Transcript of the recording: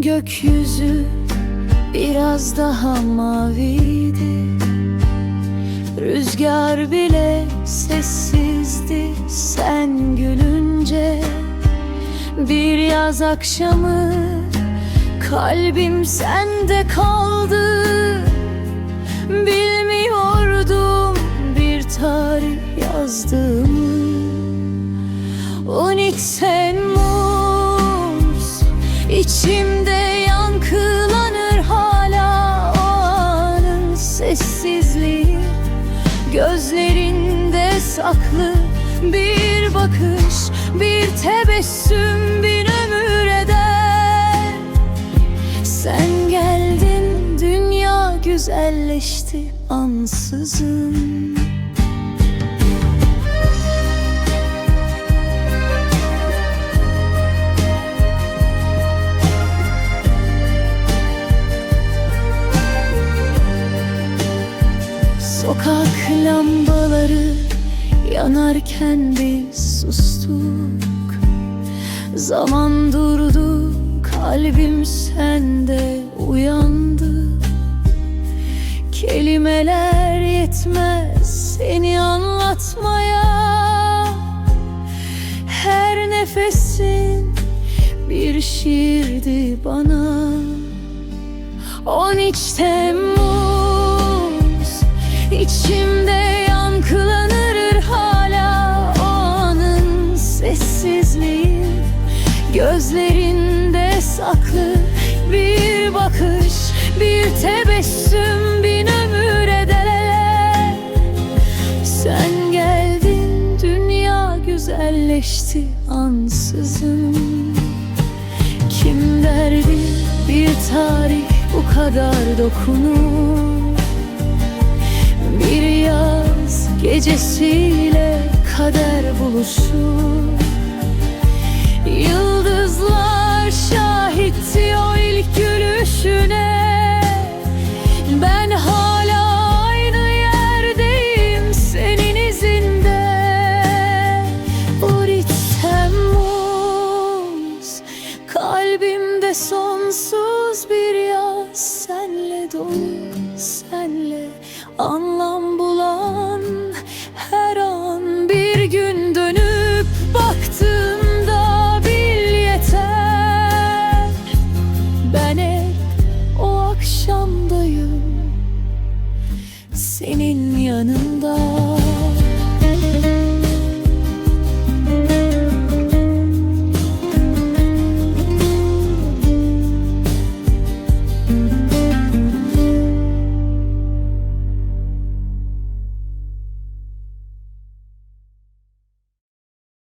Gökyüzü biraz daha maviydi. Rüzgar bile sessizdi sen gülünce. Bir yaz akşamı kalbim sende kaldı. Bilmiyordum bir tarih yazdığımı. 12 Temmuz içimde yankılanır hala o anın sessizliği. Gözlerinde saklı bir bakış bir tebessüm bin ömür eder. Sen geldin dünya güzelleşti ansızın Sokak lambaları yanarken biz sustuk. Zaman durdu kalbim sende uyandı. Kelimeler yetmez seni anlatmaya. Her nefesin bir şiirdi bana. 13 Temmuz Gözlerinde saklı bir bakış bir tebessüm bin ömür eder Sen geldin dünya güzelleşti ansızın. Kim derdi bir tarih bu kadar dokunur? Bir yaz gecesiyle kader buluşur Kalbimde sonsuz bir yaz. Senle dolu, senle anlam bulan Her an bir gün dönüp baktığımda bil yeter. Ben hep o akşamdayım Senin yanında